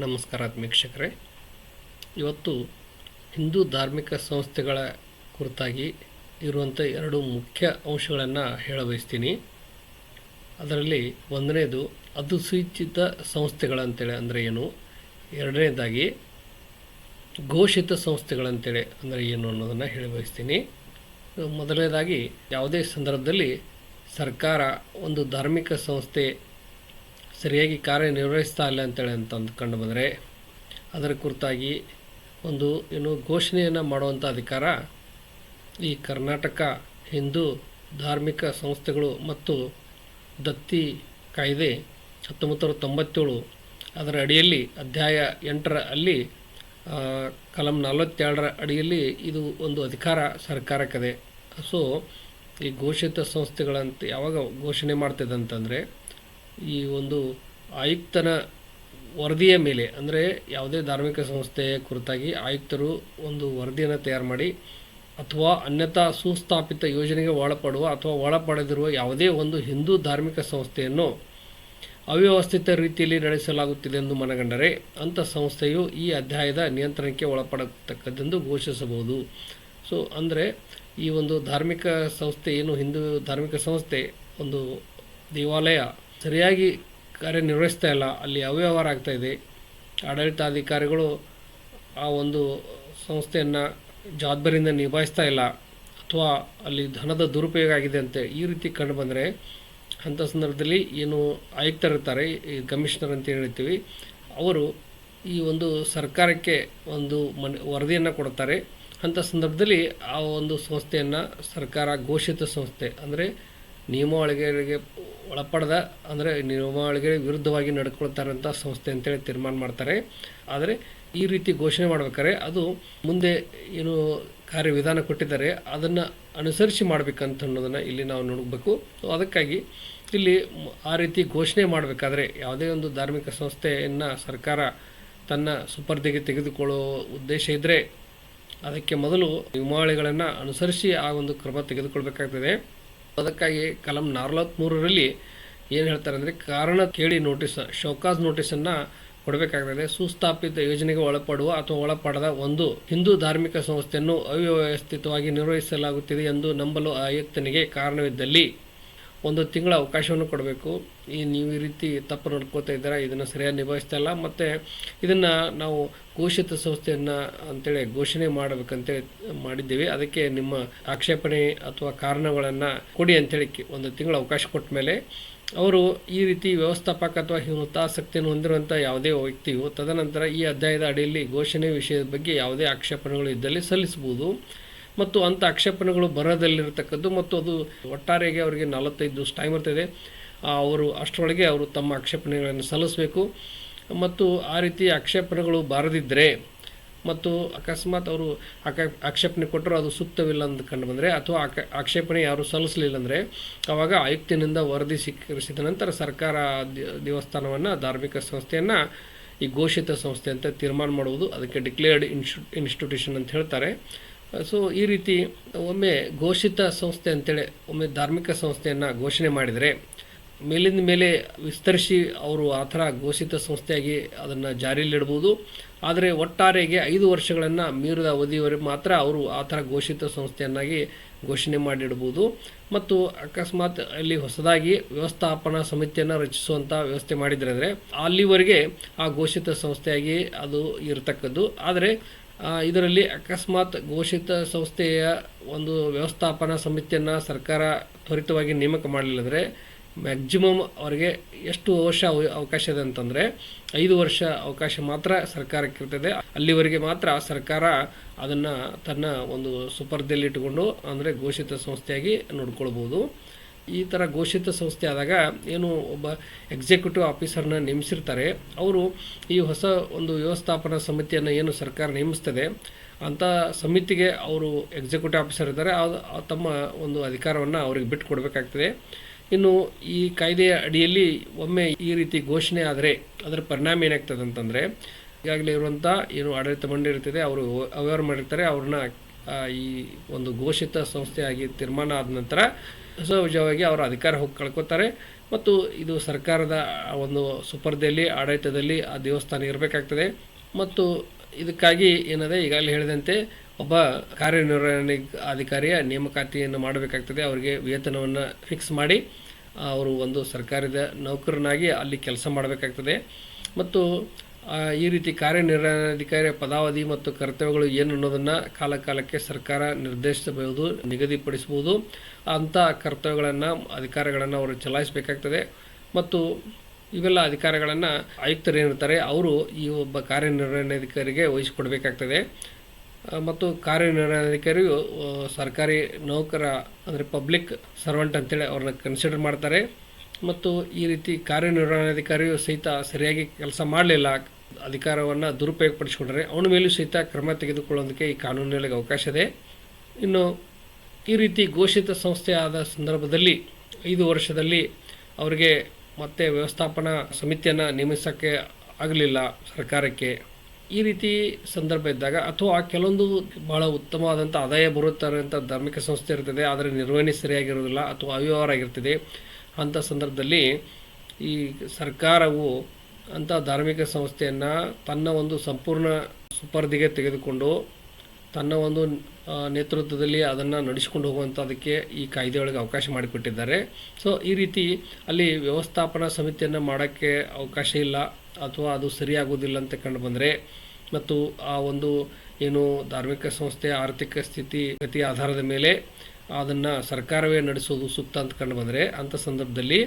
ನಮಸ್ಕಾರ ವೀಕ್ಷಕರೇ. ಇವತ್ತು ಹಿಂದೂ ಧಾರ್ಮಿಕ ಸಂಸ್ಥೆಗಳ ಕುರಿತಾಗಿ ಇರುವಂಥ ಎರಡು ಮುಖ್ಯ ಅಂಶಗಳನ್ನು ಹೇಳಬಯಸ್ತೀನಿ. ಅದರಲ್ಲಿ ಒಂದನೇದು ಅಧಿಸೂಚಿತ ಸಂಸ್ಥೆಗಳಂತೇಳಿ ಅಂದರೆ ಏನು? ಎರಡನೇದಾಗಿ ಘೋಷಿತ ಸಂಸ್ಥೆಗಳಂತೇಳಿ ಅಂದರೆ ಏನು ಅನ್ನೋದನ್ನು ಹೇಳಬಯಸ್ತೀನಿ. ಮೊದಲನೇದಾಗಿ ಯಾವುದೇ ಸಂದರ್ಭದಲ್ಲಿ ಸರ್ಕಾರ ಒಂದು ಧಾರ್ಮಿಕ ಸಂಸ್ಥೆ ಸರಿಯಾಗಿ ಕಾರ್ಯನಿರ್ವಹಿಸ್ತಾ ಇಲ್ಲ ಅಂತೇಳಿ ಅಂತ ಕಂಡು ಬಂದರೆ, ಅದರ ಕುರಿತಾಗಿ ಒಂದು ಏನು ಘೋಷಣೆಯನ್ನು ಮಾಡುವಂಥ ಅಧಿಕಾರ ಈ ಕರ್ನಾಟಕ ಹಿಂದೂ ಧಾರ್ಮಿಕ ಸಂಸ್ಥೆಗಳು ಮತ್ತು ದತ್ತಿ ಕಾಯ್ದೆ ಹತ್ತೊಂಬತ್ತು ತೊಂಬತ್ತೇಳು ಅದರ ಅಡಿಯಲ್ಲಿ ಅಧ್ಯಾಯ ಎಂಟರ ಅಲ್ಲಿ ಕಲಂ ನಲವತ್ತೆರಡರ ಅಡಿಯಲ್ಲಿ ಇದು ಒಂದು ಅಧಿಕಾರ ಸರ್ಕಾರಕ್ಕಿದೆ. ಸೊ, ಈ ಘೋಷಿತ ಸಂಸ್ಥೆಗಳಂತ ಯಾವಾಗ ಘೋಷಣೆ ಮಾಡ್ತಿದೆ ಅಂತಂದರೆ ಈ ಒಂದು ಆಯುಕ್ತನ ವರದಿಯ ಮೇಲೆ, ಅಂದರೆ ಯಾವುದೇ ಧಾರ್ಮಿಕ ಸಂಸ್ಥೆಯ ಕುರಿತಾಗಿ ಆಯುಕ್ತರು ಒಂದು ವರದಿಯನ್ನು ತಯಾರು ಮಾಡಿ, ಅಥವಾ ಅನ್ಯಥಾ ಸುಸ್ಥಾಪಿತ ಯೋಜನೆಗೆ ಒಳಪಡುವ ಅಥವಾ ಒಳಪಡೆದಿರುವ ಯಾವುದೇ ಒಂದು ಹಿಂದೂ ಧಾರ್ಮಿಕ ಸಂಸ್ಥೆಯನ್ನು ಅವ್ಯವಸ್ಥಿತ ರೀತಿಯಲ್ಲಿ ನಡೆಸಲಾಗುತ್ತಿದೆ ಎಂದು ಮನಗಂಡರೆ ಅಂಥ ಸಂಸ್ಥೆಯು ಈ ಅಧ್ಯಾಯದ ನಿಯಂತ್ರಣಕ್ಕೆ ಒಳಪಡತಕ್ಕದ್ದೆಂದು ಘೋಷಿಸಬಹುದು. ಸೊ ಅಂದರೆ ಈ ಒಂದು ಧಾರ್ಮಿಕ ಸಂಸ್ಥೆ ಏನು ಹಿಂದೂ ಧಾರ್ಮಿಕ ಸಂಸ್ಥೆ, ಒಂದು ದೇವಾಲಯ ಸರಿಯಾಗಿ ಕಾರ್ಯನಿರ್ವಹಿಸ್ತಾ ಇಲ್ಲ. ಅಲ್ಲಿ ಅವ್ಯವಹಾರ ಆಗ್ತಾ ಇದೆ. ಆಡಳಿತಾಧಿಕಾರಿಗಳು ಆ ಒಂದು ಸಂಸ್ಥೆಯನ್ನು ಜವಾಬ್ದಾರಿಯಿಂದ ನಿಭಾಯಿಸ್ತಾ ಇಲ್ಲ. ಅಥವಾ ಅಲ್ಲಿ ಧನದ ದುರುಪಯೋಗ ಆಗಿದೆ ಅಂತ ಈ ರೀತಿ ಕಂಡು ಬಂದರೆ ಅಂಥ ಸಂದರ್ಭದಲ್ಲಿ ಏನು ಆಯುಕ್ತರಿರ್ತಾರೆ ಈ ಕಮಿಷನರ್ ಅಂತ ಹೇಳ್ತೀವಿ, ಅವರು ಈ ಒಂದು ಸರ್ಕಾರಕ್ಕೆ ಒಂದು ಮನೆ, ವರದಿಯನ್ನು ಕೊಡ್ತಾರೆ. ಅಂಥ ಸಂದರ್ಭದಲ್ಲಿ ಆ ಒಂದು ಸಂಸ್ಥೆಯನ್ನು ಸರ್ಕಾರ ಘೋಷಿತ ಸಂಸ್ಥೆ, ಅಂದರೆ ನಿಯಮಾವಳಿಗಳಿಗೆ ಒಳಪಡದ, ಅಂದರೆ ನಿಯಮಾವಳಿಗೆ ವಿರುದ್ಧವಾಗಿ ನಡ್ಕೊಳ್ತಾರಂಥ ಸಂಸ್ಥೆ ಅಂತೇಳಿ ತೀರ್ಮಾನ ಮಾಡ್ತಾರೆ. ಆದರೆ ಈ ರೀತಿ ಘೋಷಣೆ ಮಾಡ್ಬೇಕಾದ್ರೆ ಅದು ಮುಂದೆ ಏನು ಕಾರ್ಯವಿಧಾನ ಕೊಟ್ಟಿದ್ದಾರೆ, ಅದನ್ನು ಅನುಸರಿಸಿ ಮಾಡಬೇಕಂತ ಅನ್ನೋದನ್ನು ಇಲ್ಲಿ ನಾವು ನೋಡಬೇಕು. ಸೊ ಅದಕ್ಕಾಗಿ ಇಲ್ಲಿ ಆ ರೀತಿ ಘೋಷಣೆ ಮಾಡಬೇಕಾದ್ರೆ ಯಾವುದೇ ಒಂದು ಧಾರ್ಮಿಕ ಸಂಸ್ಥೆಯನ್ನು ಸರ್ಕಾರ ತನ್ನ ಸುಪರ್ದಿಗೆ ತೆಗೆದುಕೊಳ್ಳೋ ಉದ್ದೇಶ ಇದ್ದರೆ ಅದಕ್ಕೆ ಮೊದಲು ನಿಯಮಾವಳಿಗಳನ್ನು ಅನುಸರಿಸಿ ಆ ಒಂದು ಕ್ರಮ ತೆಗೆದುಕೊಳ್ಬೇಕಾಗ್ತದೆ. ಅದಕ್ಕಾಗಿ ಕಲಂ ನಲವತ್ತ್ಮೂರರಲ್ಲಿ ಏನು ಹೇಳ್ತಾರೆ ಅಂದರೆ ಕಾರಣ ಕೇಳಿ ನೋಟಿಸ್, ಶೋಕಾಸ್ ನೋಟಿಸನ್ನು ಕೊಡಬೇಕಾಗ್ತದೆ. ಸುಸ್ಥಾಪಿತ ಯೋಜನೆಗೆ ಒಳಪಡುವ ಅಥವಾ ಒಳಪಡದ ಒಂದು ಹಿಂದೂ ಧಾರ್ಮಿಕ ಸಂಸ್ಥೆಯನ್ನು ಅವ್ಯವಸ್ಥಿತವಾಗಿ ನಿರ್ವಹಿಸಲಾಗುತ್ತಿದೆ ಎಂದು ನಂಬಲು ಆಯುಕ್ತನಿಗೆ ಕಾರಣವಿದ್ದಲ್ಲಿ ಒಂದು ತಿಂಗಳ ಅವಕಾಶವನ್ನು ಕೊಡಬೇಕು. ಈ ನೀವು ಈ ರೀತಿ ತಪ್ಪು ನಡ್ಕೋತಾ ಇದ್ದೀರಾ, ಇದನ್ನು ಸರಿಯಾಗಿ ನಿಭಾಯಿಸ್ತಾ ಇಲ್ಲ. ಮತ್ತು ಇದನ್ನು ನಾವು ಘೋಷಿತ ಸಂಸ್ಥೆಯನ್ನು ಅಂತೇಳಿ ಘೋಷಣೆ ಮಾಡಬೇಕಂತೇಳಿ ಮಾಡಿದ್ದೀವಿ. ಅದಕ್ಕೆ ನಿಮ್ಮ ಆಕ್ಷೇಪಣೆ ಅಥವಾ ಕಾರಣಗಳನ್ನು ಕೊಡಿ ಅಂತೇಳಿ ಒಂದು ತಿಂಗಳ ಅವಕಾಶ ಕೊಟ್ಟ ಮೇಲೆ ಅವರು ಈ ರೀತಿ ವ್ಯವಸ್ಥಾಪಕ ಅಥವಾ ಹಿತಾಸಕ್ತಿಯನ್ನು ಹೊಂದಿರುವಂಥ ಯಾವುದೇ ವ್ಯಕ್ತಿಯು ತದನಂತರ ಈ ಅಧ್ಯಾಯದ ಅಡಿಯಲ್ಲಿ ಘೋಷಣೆ ವಿಷಯದ ಬಗ್ಗೆ ಯಾವುದೇ ಆಕ್ಷೇಪಣೆಗಳು ಇದ್ದಲ್ಲಿ ಸಲ್ಲಿಸಬಹುದು. ಮತ್ತು ಅಂಥ ಆಕ್ಷೇಪಣೆಗಳು ಬರೋದಲ್ಲಿರತಕ್ಕದ್ದು ಮತ್ತು ಅದು ಒಟ್ಟಾರೆಗೆ ಅವರಿಗೆ ನಲವತ್ತೈದು ದಿವಸ ಟೈಮ್ ಇರ್ತದೆ ಅವರು ಅಷ್ಟರೊಳಗೆ ಅವರು ತಮ್ಮ ಆಕ್ಷೇಪಣೆಗಳನ್ನು ಸಲ್ಲಿಸಬೇಕು. ಮತ್ತು ಆ ರೀತಿ ಆಕ್ಷೇಪಣೆಗಳು ಬಾರದಿದ್ದರೆ ಮತ್ತು ಅಕಸ್ಮಾತ್ ಅವರು ಆಕ, ಆಕ್ಷೇಪಣೆ ಕೊಟ್ಟರು ಅದು ಸೂಕ್ತವಿಲ್ಲ ಅಂತ ಕಂಡು ಬಂದರೆ ಅಥವಾ ಆಕ, ಆಕ್ಷೇಪಣೆ ಯಾರು ಸಲ್ಲಿಸಲಿಲ್ಲ ಅಂದರೆ ಆವಾಗ ಆಯುಕ್ತಿನಿಂದ ವರದಿ ಸ್ವೀಕರಿಸಿದ ನಂತರ ಸರ್ಕಾರ ದೇವಸ್ಥಾನವನ್ನು ಧಾರ್ಮಿಕ ಸಂಸ್ಥೆಯನ್ನು ಈ ಘೋಷಿತ ಸಂಸ್ಥೆ ಅಂತ ತೀರ್ಮಾನ ಮಾಡುವುದು ಅದಕ್ಕೆ ಡಿಕ್ಲೇರ್ಡ್ ಇನ್ಸ್ಟು, ಇನ್ಸ್ಟಿಟ್ಯೂಷನ್ ಅಂತ ಹೇಳ್ತಾರೆ. ಸೊ ಈ ರೀತಿ ಒಮ್ಮೆ ಘೋಷಿತ ಸಂಸ್ಥೆ ಅಂತೇಳಿ, ಒಮ್ಮೆ ಧಾರ್ಮಿಕ ಸಂಸ್ಥೆಯನ್ನು ಘೋಷಣೆ ಮಾಡಿದರೆ, ಮೇಲಿಂದ ಮೇಲೆ ವಿಸ್ತರಿಸಿ ಅವರು ಆ ಥರ ಘೋಷಿತ ಸಂಸ್ಥೆಯಾಗಿ ಅದನ್ನು ಜಾರಿಯಲ್ಲಿಡ್ಬೋದು. ಆದರೆ ಒಟ್ಟಾರೆಗೆ ಐದು ವರ್ಷಗಳನ್ನು ಮೀರಿದ ಅವಧಿಯವರೆಗೆ ಮಾತ್ರ ಅವರು ಆ ಥರ ಘೋಷಿತ ಸಂಸ್ಥೆಯನ್ನಾಗಿ ಘೋಷಣೆ ಮಾಡಿಡ್ಬೋದು. ಮತ್ತು ಅಕಸ್ಮಾತ್ ಅಲ್ಲಿ ಹೊಸದಾಗಿ ವ್ಯವಸ್ಥಾಪನಾ ಸಮಿತಿಯನ್ನು ರಚಿಸುವಂಥ ವ್ಯವಸ್ಥೆ ಮಾಡಿದರೆ ಅಂದರೆ ಅಲ್ಲಿವರೆಗೆ ಆ ಘೋಷಿತ ಸಂಸ್ಥೆಯಾಗಿ ಅದು ಇರತಕ್ಕದ್ದು. ಆದರೆ ಇದರಲ್ಲಿ ಅಕಸ್ಮಾತ್ ಘೋಷಿತ ಸಂಸ್ಥೆಯ ಒಂದು ವ್ಯವಸ್ಥಾಪನಾ ಸಮಿತಿಯನ್ನು ಸರ್ಕಾರ ತ್ವರಿತವಾಗಿ ನೇಮಕ ಮಾಡಲಿಲ್ಲದ್ರೆ ಮ್ಯಾಕ್ಸಿಮಮ್ ಅವರಿಗೆ ಎಷ್ಟು ವರ್ಷ ಅವ- ಅವಕಾಶ ಇದೆ ಅಂತಂದರೆ ಐದು ವರ್ಷ ಅವಕಾಶ ಮಾತ್ರ ಸರ್ಕಾರಕ್ಕೆ ಇರ್ತದೆ. ಅಲ್ಲಿವರೆಗೆ ಮಾತ್ರ ಸರ್ಕಾರ ಅದನ್ನು ತನ್ನ ಒಂದು ಸುಪರ್ದಿಯಲ್ಲಿ ಇಟ್ಟುಕೊಂಡು ಅಂದರೆ ಘೋಷಿತ ಸಂಸ್ಥೆಯಾಗಿ ನೋಡ್ಕೊಳ್ಬೋದು. ಈ ಥರ ಘೋಷಿತ ಸಂಸ್ಥೆ ಆದಾಗ ಏನು ಒಬ್ಬ ಎಕ್ಸಿಕ್ಯೂಟಿವ್ ಆಫೀಸರ್ನ ನೇಮಿಸಿರ್ತಾರೆ. ಅವರು ಈ ಹೊಸ ಒಂದು ವ್ಯವಸ್ಥಾಪನಾ ಸಮಿತಿಯನ್ನು ಏನು ಸರ್ಕಾರ ನೇಮಿಸ್ತದೆ ಅಂಥ ಸಮಿತಿಗೆ ಅವರು ಎಕ್ಸಿಕ್ಯೂಟಿವ್ ಆಫೀಸರ್ ಇದ್ದಾರೆ. ತಮ್ಮ ಒಂದು ಅಧಿಕಾರವನ್ನು ಅವ್ರಿಗೆ ಬಿಟ್ಟು ಕೊಡಬೇಕಾಗ್ತದೆ ಇನ್ನು ಈ ಕಾಯ್ದೆಯ ಅಡಿಯಲ್ಲಿ ಒಮ್ಮೆ ಈ ರೀತಿ ಘೋಷಣೆ ಆದರೆ ಅದರ ಪರಿಣಾಮ ಏನಾಗ್ತದೆ ಅಂತಂದರೆ ಈಗಾಗಲೇ ಇರುವಂಥ ಏನು ಆಡಳಿತ ಮಂಡಳಿ ಇರ್ತದೆ ಅವರು ಅವೇರ್ ಮಾಡಿರ್ತಾರೆ. ಅವ್ರನ್ನ ಈ ಒಂದು ಘೋಷಿತ ಸಂಸ್ಥೆಯಾಗಿ ತೀರ್ಮಾನ ಆದ ನಂತರ ಸಹಜವಾಗಿ ಅವರ ಅಧಿಕಾರ ಹೋಗಿ ಕಳ್ಕೊತಾರೆ. ಮತ್ತು ಇದು ಸರ್ಕಾರದ ಒಂದು ಸುಪರ್ದೆಯಲ್ಲಿ, ಆಡಳಿತದಲ್ಲಿ ಆ ದೇವಸ್ಥಾನ ಇರಬೇಕಾಗ್ತದೆ. ಮತ್ತು ಇದಕ್ಕಾಗಿ ಏನದೆ ಈಗಾಗಲೇ ಹೇಳಿದಂತೆ ಒಬ್ಬ ಕಾರ್ಯನಿರ್ವಹಣೆ ಅಧಿಕಾರಿಯ ನೇಮಕಾತಿಯನ್ನು ಮಾಡಬೇಕಾಗ್ತದೆ. ಅವರಿಗೆ ವೇತನವನ್ನು ಫಿಕ್ಸ್ ಮಾಡಿ ಅವರು ಒಂದು ಸರ್ಕಾರದ ನೌಕರನಾಗಿ ಅಲ್ಲಿ ಕೆಲಸ ಮಾಡಬೇಕಾಗ್ತದೆ. ಮತ್ತು ಈ ರೀತಿ ಕಾರ್ಯನಿರ್ವಹಣಾಧಿಕಾರಿಯ ಪದಾವಧಿ ಮತ್ತು ಕರ್ತವ್ಯಗಳು ಏನು ಅನ್ನೋದನ್ನು ಕಾಲಕಾಲಕ್ಕೆ ಸರ್ಕಾರ ನಿರ್ದೇಶಿಸಬಹುದು, ನಿಗದಿಪಡಿಸಬಹುದು. ಅಂಥ ಕರ್ತವ್ಯಗಳನ್ನು, ಅಧಿಕಾರಗಳನ್ನು ಅವರು ಚಲಾಯಿಸಬೇಕಾಗ್ತದೆ. ಮತ್ತು ಇವೆಲ್ಲ ಅಧಿಕಾರಗಳನ್ನು ಆಯುಕ್ತರು ಏನಿರ್ತಾರೆ, ಅವರು ಈ ಒಬ್ಬ ಕಾರ್ಯನಿರ್ವಹಣಾಧಿಕಾರಿಗೆ ವಹಿಸಿಕೊಡಬೇಕಾಗ್ತದೆ. ಮತ್ತು ಕಾರ್ಯನಿರ್ವಹಣಾಧಿಕಾರಿಯು ಸರ್ಕಾರಿ ನೌಕರ, ಅಂದರೆ ಪಬ್ಲಿಕ್ ಸರ್ವೆಂಟ್ ಅಂತೇಳಿ ಅವ್ರನ್ನ ಕನ್ಸಿಡರ್ ಮಾಡ್ತಾರೆ. ಮತ್ತು ಈ ರೀತಿ ಕಾರ್ಯನಿರ್ವಹಣಾಧಿಕಾರಿಯು ಸಹಿತ ಸರಿಯಾಗಿ ಕೆಲಸ ಮಾಡಲಿಲ್ಲ. ಅಧಿಕಾರವನ್ನು ದುರುಪಯೋಗಪಡಿಸಿಕೊಂಡರೆ ಅವನ ಮೇಲೂ ಸಹಿತ ಕ್ರಮ ತೆಗೆದುಕೊಳ್ಳೋದಕ್ಕೆ ಈ ಕಾನೂನಿನಲ್ಲಿ ಅವಕಾಶ ಇದೆ. ಇನ್ನು ಈ ರೀತಿ ಘೋಷಿತ ಸಂಸ್ಥೆ ಆದ ಸಂದರ್ಭದಲ್ಲಿ ಐದು ವರ್ಷದಲ್ಲಿ ಅವರಿಗೆ ಮತ್ತೆ ವ್ಯವಸ್ಥಾಪನಾ ಸಮಿತಿಯನ್ನು ನೇಮಿಸೋಕ್ಕೆ ಆಗಲಿಲ್ಲ ಸರ್ಕಾರಕ್ಕೆ. ಈ ರೀತಿ ಸಂದರ್ಭ ಇದ್ದಾಗ ಅಥವಾ ಕೆಲವೊಂದು ಬಹಳ ಉತ್ತಮವಾದಂಥ ಆದಾಯ ಬರುತ್ತಾರಂಥ ಧಾರ್ಮಿಕ ಸಂಸ್ಥೆ ಇರ್ತದೆ ಆದರೆ ನಿರ್ವಹಣೆ ಸರಿಯಾಗಿರೋದಿಲ್ಲ ಅಥವಾ ಅವ್ಯವಹಾರ ಆಗಿರ್ತದೆ ಅಂಥ ಸಂದರ್ಭದಲ್ಲಿ ಈ ಸರ್ಕಾರವು ಅಂಥ ಧಾರ್ಮಿಕ ಸಂಸ್ಥೆಯನ್ನು ತನ್ನ ಒಂದು ಸಂಪೂರ್ಣ ಸುಪರ್ದಿಗೆ ತೆಗೆದುಕೊಂಡು ತನ್ನ ಒಂದು ನೇತೃತ್ವದಲ್ಲಿ ಅದನ್ನು ನಡೆಸಿಕೊಂಡು ಹೋಗುವಂಥದಕ್ಕೆ ಈ ಕಾಯ್ದೆಯೊಳಗೆ ಅವಕಾಶ ಮಾಡಿಕೊಟ್ಟಿದ್ದಾರೆ. ಸೊ ಈ ರೀತಿ ಅಲ್ಲಿ ವ್ಯವಸ್ಥಾಪನಾ ಸಮಿತಿಯನ್ನು ಮಾಡೋಕ್ಕೆ ಅವಕಾಶ ಇಲ್ಲ ಅಥವಾ ಅದು ಸರಿಯಾಗುವುದಿಲ್ಲ ಅಂತ ಕಂಡು ಬಂದರೆ ಮತ್ತು ಆ ಒಂದು ಏನು ಧಾರ್ಮಿಕ ಸಂಸ್ಥೆಯ ಆರ್ಥಿಕ ಸ್ಥಿತಿ ಗತಿ ಆಧಾರದ ಮೇಲೆ ಅದನ್ನು ಸರ್ಕಾರವೇ ನಡೆಸೋದು ಸೂಕ್ತ ಅಂತ ಕಂಡು ಬಂದರೆ ಅಂಥ ಸಂದರ್ಭದಲ್ಲಿ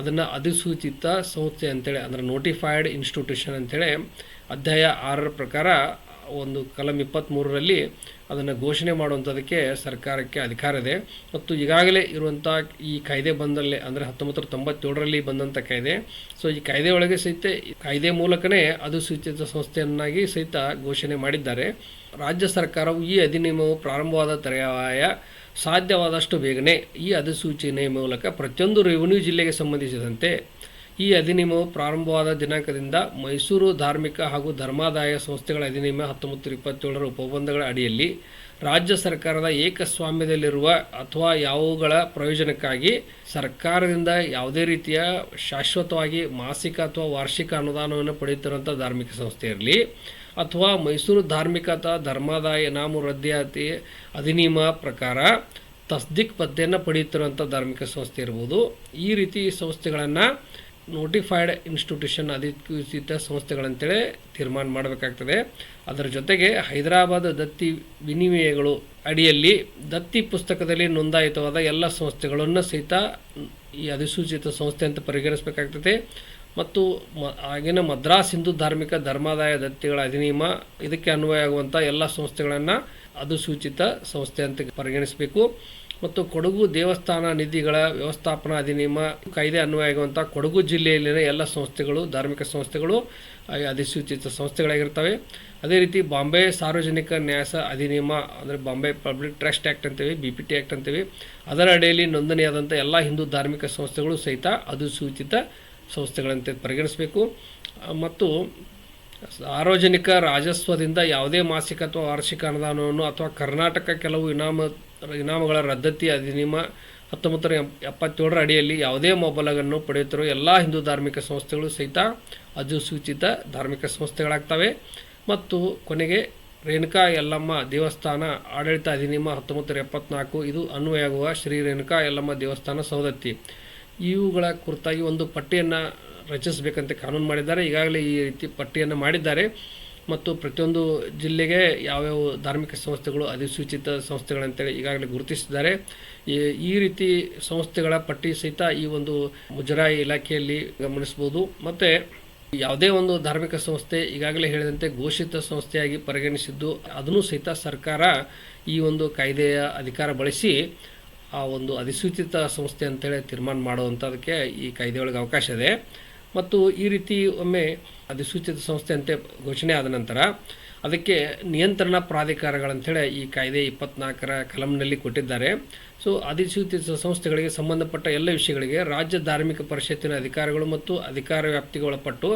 ಅದನ್ನು ಅಧಿಸೂಚಿತ ಸಂಸ್ಥೆ ಅಂತೇಳಿ, ಅಂದರೆ ನೋಟಿಫೈಡ್ ಇನ್ಸ್ಟಿಟ್ಯೂಷನ್ ಅಂತೇಳಿ ಅಧ್ಯಾಯ ಆರರ ಪ್ರಕಾರ ಒಂದು ಕಲಂ ಇಪ್ಪತ್ತ್ಮೂರರಲ್ಲಿ ಅದನ್ನು ಘೋಷಣೆ ಮಾಡುವಂಥದಕ್ಕೆ ಸರ್ಕಾರಕ್ಕೆ ಅಧಿಕಾರ ಇದೆ. ಮತ್ತು ಈಗಾಗಲೇ ಇರುವಂಥ ಈ ಕಾಯ್ದೆ ಬಂದಲ್ಲೇ ಅಂದರೆ ಹತ್ತೊಂಬತ್ತು ತೊಂಬತ್ತೇಳರಲ್ಲಿ ಬಂದಂಥ ಕಾಯ್ದೆ, ಸೊ ಈ ಕಾಯ್ದೆ ಒಳಗೆ ಸಹಿತ ಕಾಯ್ದೆ ಮೂಲಕನೇ ಅಧಿಸೂಚಿತ ಸಂಸ್ಥೆಯನ್ನಾಗಿ ಸಹಿತ ಘೋಷಣೆ ಮಾಡಿದ್ದಾರೆ. ರಾಜ್ಯ ಸರ್ಕಾರವು ಈ ಅಧಿನಿಯಮವು ಪ್ರಾರಂಭವಾದ ತರುವಾಯ ಸಾಧ್ಯವಾದಷ್ಟು ಬೇಗನೆ ಈ ಅಧಿಸೂಚನೆ ಮೂಲಕ ಪ್ರತಿಯೊಂದು ರೆವಿನ್ಯೂ ಜಿಲ್ಲೆಗೆ ಸಂಬಂಧಿಸಿದಂತೆ ಈ ಅಧಿನಿಯಮವು ಪ್ರಾರಂಭವಾದ ದಿನಾಂಕದಿಂದ ಮೈಸೂರು ಧಾರ್ಮಿಕ ಹಾಗೂ ಧರ್ಮಾದಾಯ ಸಂಸ್ಥೆಗಳ ಅಧಿನಿಯಮ ಹತ್ತೊಂಬತ್ತು ಇಪ್ಪತ್ತೇಳರ ಉಪಬಂಧಗಳ ಅಡಿಯಲ್ಲಿ ರಾಜ್ಯ ಸರ್ಕಾರದ ಏಕಸ್ವಾಮ್ಯದಲ್ಲಿರುವ ಅಥವಾ ಯಾವುಗಳ ಪ್ರಯೋಜನಕ್ಕಾಗಿ ಸರ್ಕಾರದಿಂದ ಯಾವುದೇ ರೀತಿಯ ಶಾಶ್ವತವಾಗಿ ಮಾಸಿಕ ಅಥವಾ ವಾರ್ಷಿಕ ಅನುದಾನವನ್ನು ಪಡೆಯುತ್ತಿರುವಂಥ ಧಾರ್ಮಿಕ ಸಂಸ್ಥೆ ಇರಲಿ ಅಥವಾ ಮೈಸೂರು ಧಾರ್ಮಿಕತಾ ಧರ್ಮಾದಾಯ ನಾಮು ರದ್ದಿಯಾತಿ ಅಧಿನಿಯಮ ಪ್ರಕಾರ ತಸ್ದಿಕ್ ಪದ್ಯನ್ನು ಪಡೆಯುತ್ತಿರುವಂಥ ಧಾರ್ಮಿಕ ಸಂಸ್ಥೆ ಇರ್ಬೋದು. ಈ ರೀತಿ ಸಂಸ್ಥೆಗಳನ್ನು ನೋಟಿಫೈಡ್ ಇನ್ಸ್ಟಿಟ್ಯೂಷನ್ ಅಧಿಕೃತ ಸಂಸ್ಥೆಗಳಂತೇಳಿ ತೀರ್ಮಾನ ಮಾಡಬೇಕಾಗ್ತದೆ. ಅದರ ಜೊತೆಗೆ ಹೈದರಾಬಾದ್ ದತ್ತಿ ವಿನಿಮಯಗಳು ಅಡಿಯಲ್ಲಿ ದತ್ತಿ ಪುಸ್ತಕದಲ್ಲಿ ನೋಂದಾಯಿತವಾದ ಎಲ್ಲ ಸಂಸ್ಥೆಗಳನ್ನು ಸಹಿತ ಈ ಅಧಿಸೂಚಿತ ಸಂಸ್ಥೆ ಅಂತ ಪರಿಗಣಿಸಬೇಕಾಗ್ತದೆ. ಮತ್ತು ಮ, ಆಗಿನ ಮದ್ರಾಸ್ ಹಿಂದೂ ಧಾರ್ಮಿಕ ಧರ್ಮಾದಾಯ ದತ್ತಿಗಳ ಅಧಿನಿಯಮ ಇದಕ್ಕೆ ಅನ್ವಯ ಆಗುವಂಥ ಎಲ್ಲ ಸಂಸ್ಥೆಗಳನ್ನು ಸೂಚಿತ ಸಂಸ್ಥೆ ಅಂತ ಪರಿಗಣಿಸಬೇಕು. ಮತ್ತು ಕೊಡಗು ದೇವಸ್ಥಾನ ನಿಧಿಗಳ ವ್ಯವಸ್ಥಾಪನಾ ಅಧಿನಿಯಮ ಕಾಯ್ದೆ ಅನ್ವಯ ಆಗುವಂಥ ಕೊಡಗು ಜಿಲ್ಲೆಯಲ್ಲಿನ ಎಲ್ಲ ಸಂಸ್ಥೆಗಳು, ಧಾರ್ಮಿಕ ಸಂಸ್ಥೆಗಳು ಅಧಿಸೂಚಿತ ಸಂಸ್ಥೆಗಳಾಗಿರ್ತವೆ. ಅದೇ ರೀತಿ ಬಾಂಬೆ ಸಾರ್ವಜನಿಕ ನ್ಯಾಸ ಅಧಿನಿಯಮ ಅಂದರೆ ಬಾಂಬೆ ಪಬ್ಲಿಕ್ ಟ್ರಸ್ಟ್ ಆ್ಯಕ್ಟ್ ಅಂತೀವಿ ಬಿ ಪಿ ಟಿ ಆ್ಯಕ್ಟ್ ಅಂತೀವಿ. ಅದರ ಅಡಿಯಲ್ಲಿ ನೋಂದಣಿಯಾದಂಥ ಎಲ್ಲ ಹಿಂದೂ ಧಾರ್ಮಿಕ ಸಂಸ್ಥೆಗಳು ಸಹಿತ ಅಧಿಸೂಚಿತ ಸಂಸ್ಥೆಗಳಂತೆ ಪರಿಗಣಿಸಬೇಕು. ಮತ್ತು ಸಾರ್ವಜನಿಕ ರಾಜಸ್ವದಿಂದ ಯಾವುದೇ ಮಾಸಿಕ ಅಥವಾ ವಾರ್ಷಿಕ ಅನುದಾನವನ್ನು ಅಥವಾ ಕರ್ನಾಟಕ ಕೆಲವು ಇನಾಮ, ಇನಾಮಗಳ ರದ್ದತಿ ಅಧಿನಿಯಮ ಹತ್ತೊಂಬತ್ತರ ಎಪ್ಪತ್ತೇಳರ ಅಡಿಯಲ್ಲಿ ಯಾವುದೇ ಮೊಬಲಗನ್ನು ಪಡೆಯುತ್ತಿರುವ ಎಲ್ಲ ಹಿಂದೂ ಧಾರ್ಮಿಕ ಸಂಸ್ಥೆಗಳು ಸಹಿತ ಅಧಿಸೂಚಿತ ಧಾರ್ಮಿಕ ಸಂಸ್ಥೆಗಳಾಗ್ತವೆ. ಮತ್ತು ಕೊನೆಗೆ ರೇಣುಕಾ ಯಲ್ಲಮ್ಮ ದೇವಸ್ಥಾನ ಆಡಳಿತ ಅಧಿನಿಯಮ ಹತ್ತೊಂಬತ್ತು ನೂರ ಎಪ್ಪತ್ನಾಲ್ಕು, ಇದು ಅನ್ವಯವಾಗುವ ಶ್ರೀ ರೇಣುಕಾ ಯಲ್ಲಮ್ಮ ದೇವಸ್ಥಾನ ಸೌದತ್ತಿ ಇವುಗಳ ಕುರಿತಾಗಿ ಒಂದು ಪಟ್ಟಿಯನ್ನು ರಚಿಸಬೇಕಂತ ಕಾನೂನು ಮಾಡಿದ್ದಾರೆ. ಈಗಾಗಲೇ ಈ ರೀತಿ ಪಟ್ಟಿಯನ್ನು ಮಾಡಿದ್ದಾರೆ. ಮತ್ತು ಪ್ರತಿಯೊಂದು ಜಿಲ್ಲೆಗೆ ಯಾವ್ಯಾವ ಧಾರ್ಮಿಕ ಸಂಸ್ಥೆಗಳು, ಅಧಿಸೂಚಿತ ಸಂಸ್ಥೆಗಳಂತೇಳಿ ಈಗಾಗಲೇ ಗುರುತಿಸಿದ್ದಾರೆ. ಈ ರೀತಿ ಸಂಸ್ಥೆಗಳ ಪಟ್ಟಿ ಸಹಿತ ಈ ಒಂದು ಮುಜರಾಯಿ ಇಲಾಖೆಯಲ್ಲಿ ಗಮನಿಸ್ಬೋದು ಮತ್ತು ಯಾವುದೇ ಒಂದು ಧಾರ್ಮಿಕ ಸಂಸ್ಥೆ ಈಗಾಗಲೇ ಹೇಳಿದಂತೆ ಘೋಷಿತ ಸಂಸ್ಥೆಯಾಗಿ ಪರಿಗಣಿಸಿದ್ದು, ಅದನ್ನು ಸಹಿತ ಸರ್ಕಾರ ಈ ಒಂದು ಕಾಯ್ದೆಯ ಅಧಿಕಾರ ಬಳಸಿ ಆ ಒಂದು ಅಧಿಸೂಚಿತ ಸಂಸ್ಥೆ ಅಂತೇಳಿ ತೀರ್ಮಾನ ಮಾಡುವಂಥದಕ್ಕೆ ಈ ಕಾಯ್ದೆಯೊಳಗೆ ಅವಕಾಶ ಇದೆ. ಮತ್ತು ಈ ರೀತಿ ಒಮ್ಮೆ ಅಧಿಸೂಚಿತ ಸಂಸ್ಥೆ ಅಂತೆ ಘೋಷಣೆ ಆದ ನಂತರ ಅದಕ್ಕೆ ನಿಯಂತ್ರಣ ಪ್ರಾಧಿಕಾರಗಳಂತೇಳಿ ಈ ಕಾಯ್ದೆ ಇಪ್ಪತ್ನಾಲ್ಕರ ಕಲಂನಲ್ಲಿ ಕೊಟ್ಟಿದ್ದಾರೆ. ಸೊ ಅಧಿಸೂಚಿತ ಸಂಸ್ಥೆಗಳಿಗೆ ಸಂಬಂಧಪಟ್ಟ ಎಲ್ಲ ವಿಷಯಗಳಿಗೆ ರಾಜ್ಯ ಧಾರ್ಮಿಕ ಪರಿಷತ್ತಿನ ಅಧಿಕಾರಿಗಳು ಮತ್ತು ಅಧಿಕಾರ ವ್ಯಾಪ್ತಿಗೆ ಒಳಪಟ್ಟು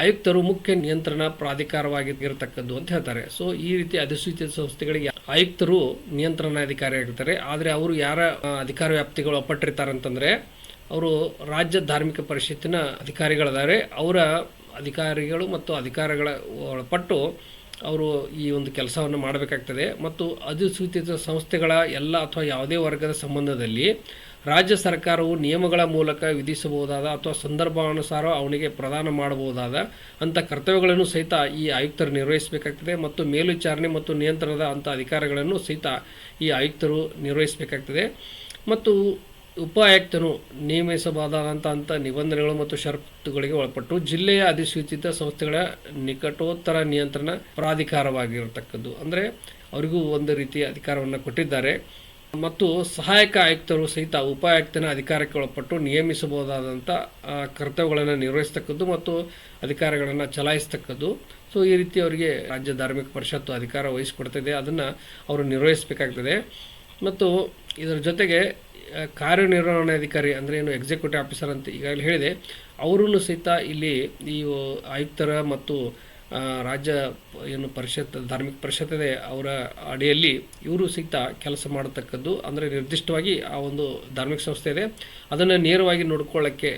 ಆಯುಕ್ತರು ಮುಖ್ಯ ನಿಯಂತ್ರಣ ಪ್ರಾಧಿಕಾರವಾಗಿರತಕ್ಕದ್ದು ಅಂತ ಹೇಳ್ತಾರೆ. ಸೊ ಈ ರೀತಿ ಅಧಿಸೂಚಿತ ಸಂಸ್ಥೆಗಳಿಗೆ ಆಯುಕ್ತರು ನಿಯಂತ್ರಣಾಧಿಕಾರಿ ಆಗಿರ್ತಾರೆ. ಆದರೆ ಅವರು ಯಾರ ಅಧಿಕಾರ ವ್ಯಾಪ್ತಿಗಳು ಒಳಪಟ್ಟಿರ್ತಾರೆ ಅಂತಂದರೆ ಅವರು ರಾಜ್ಯ ಧಾರ್ಮಿಕ ಪರಿಷತ್ತಿನ ಅಧಿಕಾರಿಗಳಿದ್ದಾರೆ ಅವರ ಅಧಿಕಾರಿಗಳು ಮತ್ತು ಅಧಿಕಾರಿಗಳ ಒಳಪಟ್ಟು ಅವರು ಈ ಒಂದು ಕೆಲಸವನ್ನು ಮಾಡಬೇಕಾಗ್ತದೆ. ಮತ್ತು ಅಧಿಸೂಚಿತ ಸಂಸ್ಥೆಗಳ ಎಲ್ಲ ಅಥವಾ ಯಾವುದೇ ವರ್ಗದ ಸಂಬಂಧದಲ್ಲಿ ರಾಜ್ಯ ಸರ್ಕಾರವು ನಿಯಮಗಳ ಮೂಲಕ ವಿಧಿಸಬಹುದಾದ ಅಥವಾ ಸಂದರ್ಭಾನುಸಾರ ಅವನಿಗೆ ಪ್ರದಾನ ಮಾಡಬಹುದಾದ ಅಂಥ ಕರ್ತವ್ಯಗಳನ್ನು ಸಹಿತ ಈ ಆಯುಕ್ತರು ನಿರ್ವಹಿಸಬೇಕಾಗ್ತದೆ. ಮತ್ತು ಮೇಲ್ವಿಚಾರಣೆ ಮತ್ತು ನಿಯಂತ್ರಣದ ಅಂಥ ಅಧಿಕಾರಗಳನ್ನು ಸಹಿತ ಈ ಆಯುಕ್ತರು ನಿರ್ವಹಿಸಬೇಕಾಗ್ತದೆ. ಮತ್ತು ಉಪ ಆಯುಕ್ತನು ನೇಮಿಸಬಹುದಾದಂಥ ಅಂಥ ನಿಬಂಧನೆಗಳು ಮತ್ತು ಷರತ್ತುಗಳಿಗೆ ಒಳಪಟ್ಟು ಜಿಲ್ಲೆಯ ಅಧಿಸೂಚಿತ ಸಂಸ್ಥೆಗಳ ನಿಕಟೋತ್ತರ ನಿಯಂತ್ರಣ ಪ್ರಾಧಿಕಾರವಾಗಿರತಕ್ಕದ್ದು. ಅಂದರೆ ಅವರಿಗೂ ಒಂದು ರೀತಿಯ ಅಧಿಕಾರವನ್ನು ಕೊಟ್ಟಿದ್ದಾರೆ. ಮತ್ತು ಸಹಾಯಕ ಆಯುಕ್ತರು ಸಹಿತ ಉಪ ಆಯುಕ್ತನ ಅಧಿಕಾರಕ್ಕೆ ಒಳಪಟ್ಟು ನಿಯಮಿಸಬಹುದಾದಂಥ ಕರ್ತವ್ಯಗಳನ್ನು ನಿರ್ವಹಿಸ್ತಕ್ಕದ್ದು ಮತ್ತು ಅಧಿಕಾರಗಳನ್ನು ಚಲಾಯಿಸ್ತಕ್ಕದ್ದು. ಸೊ, ಈ ರೀತಿ ಅವರಿಗೆ ರಾಜ್ಯ ಧಾರ್ಮಿಕ ಪರಿಷತ್ತು ಅಧಿಕಾರ ವಹಿಸಿಕೊಡ್ತಿದೆ. ಅದನ್ನು ಅವರು ನಿರ್ವಹಿಸಬೇಕಾಗ್ತದೆ. ಮತ್ತು ಇದರ ಜೊತೆಗೆ ಕಾರ್ಯನಿರ್ವಹಣಾಧಿಕಾರಿ ಅಂದರೆ ಏನು ಎಕ್ಸಿಕ್ಯೂಟಿವ್ ಆಫೀಸರ್ ಅಂತ ಈಗಾಗಲೇ ಹೇಳಿದೆ. ಅವರೂ ಸಹಿತ ಇಲ್ಲಿ ಈ ಆಯುಕ್ತರ ಮತ್ತು ರಾಜ್ಯ ಏನು ಪರಿಷತ್, ಧಾರ್ಮಿಕ ಪರಿಷತ್ ಇದೆ, ಅವರ ಅಡಿಯಲ್ಲಿ ಇವರು ಸಹಿತ ಕೆಲಸ ಮಾಡತಕ್ಕದ್ದು. ಅಂದರೆ ನಿರ್ದಿಷ್ಟವಾಗಿ ಆ ಒಂದು ಧಾರ್ಮಿಕ ಸಂಸ್ಥೆ ಇದೆ. ಅದನ್ನು ನೇರವಾಗಿ ನೋಡ್ಕೊಳ್ಳೋಕ್ಕೆ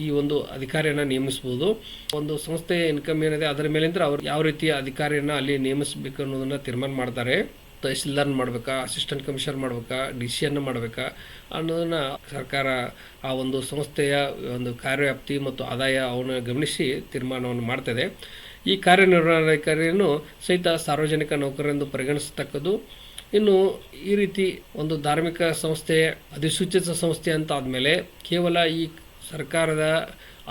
ಈ ಒಂದು ಅಧಿಕಾರಿಯನ್ನು ನೇಮಿಸ್ಬೋದು. ಒಂದು ಸಂಸ್ಥೆ ಇನ್ಕಮ್ ಏನಿದೆ, ಅದರ ಮೇಲಿಂದ ಅವ್ರು ಯಾವ ರೀತಿಯ ಅಧಿಕಾರಿಯನ್ನು ಅಲ್ಲಿ ನೇಮಿಸಬೇಕು ಅನ್ನೋದನ್ನು ತೀರ್ಮಾನ ಮಾಡ್ತಾರೆ. ತಹಸೀಲ್ದಾರ್ ಮಾಡಬೇಕಾ ಅಸಿಸ್ಟೆಂಟ್ ಕಮಿಷನರ್ ಮಾಡಬೇಕಾ ಡಿ ಸಿಯನ್ನು ಮಾಡಬೇಕಾ ಅನ್ನೋದನ್ನು ಸರ್ಕಾರ ಆ ಒಂದು ಸಂಸ್ಥೆಯ ಒಂದು ಕಾರ್ಯವ್ಯಾಪ್ತಿ ಮತ್ತು ಆದಾಯ ಅವನ್ನ ಗಮನಿಸಿ ತೀರ್ಮಾನವನ್ನು ಮಾಡ್ತದೆ. ಈ ಕಾರ್ಯನಿರ್ವಹಣಾಧಿಕಾರಿಯನ್ನು ಸಹಿತ ಸಾರ್ವಜನಿಕ ನೌಕರರೆಂದು ಪರಿಗಣಿಸತಕ್ಕದ್ದು ಇನ್ನು ಈ ರೀತಿ ಒಂದು ಧಾರ್ಮಿಕ ಸಂಸ್ಥೆ, ಅಧಿಸೂಚಿತ ಸಂಸ್ಥೆ ಅಂತ ಆದಮೇಲೆ ಕೇವಲ ಈ ಸರ್ಕಾರದ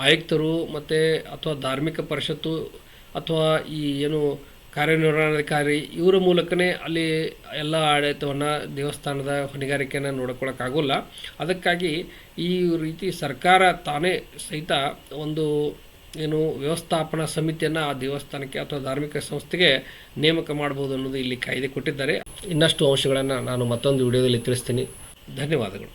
ಆಯುಕ್ತರು ಮತ್ತು ಅಥವಾ ಧಾರ್ಮಿಕ ಪರಿಷತ್ತು ಅಥವಾ ಈ ಏನು ಕಾರ್ಯನಿರ್ವಹಣಾಧಿಕಾರಿ, ಇವರ ಮೂಲಕನೇ ಅಲ್ಲಿ ಎಲ್ಲ ಆಡಳಿತವನ್ನು ದೇವಸ್ಥಾನದ ಹೊಣೆಗಾರಿಕೆಯನ್ನು ನೋಡ್ಕೊಳ್ಳೋಕ್ಕಾಗೋಲ್ಲ ಅದಕ್ಕಾಗಿ ಈ ರೀತಿ ಸರ್ಕಾರ ತಾನೇ ಸಹಿತ ಒಂದು ಏನು ವ್ಯವಸ್ಥಾಪನಾ ಸಮಿತಿಯನ್ನು ಆ ದೇವಸ್ಥಾನಕ್ಕೆ ಅಥವಾ ಧಾರ್ಮಿಕ ಸಂಸ್ಥೆಗೆ ನೇಮಕ ಮಾಡ್ಬೋದು ಅನ್ನೋದು ಇಲ್ಲಿ ಕಾಯ್ದೆ ಕೊಟ್ಟಿದ್ದಾರೆ. ಇನ್ನಷ್ಟು ಅಂಶಗಳನ್ನು ನಾನು ಮತ್ತೊಂದು ವಿಡಿಯೋದಲ್ಲಿ ತಿಳಿಸ್ತೀನಿ. ಧನ್ಯವಾದಗಳು.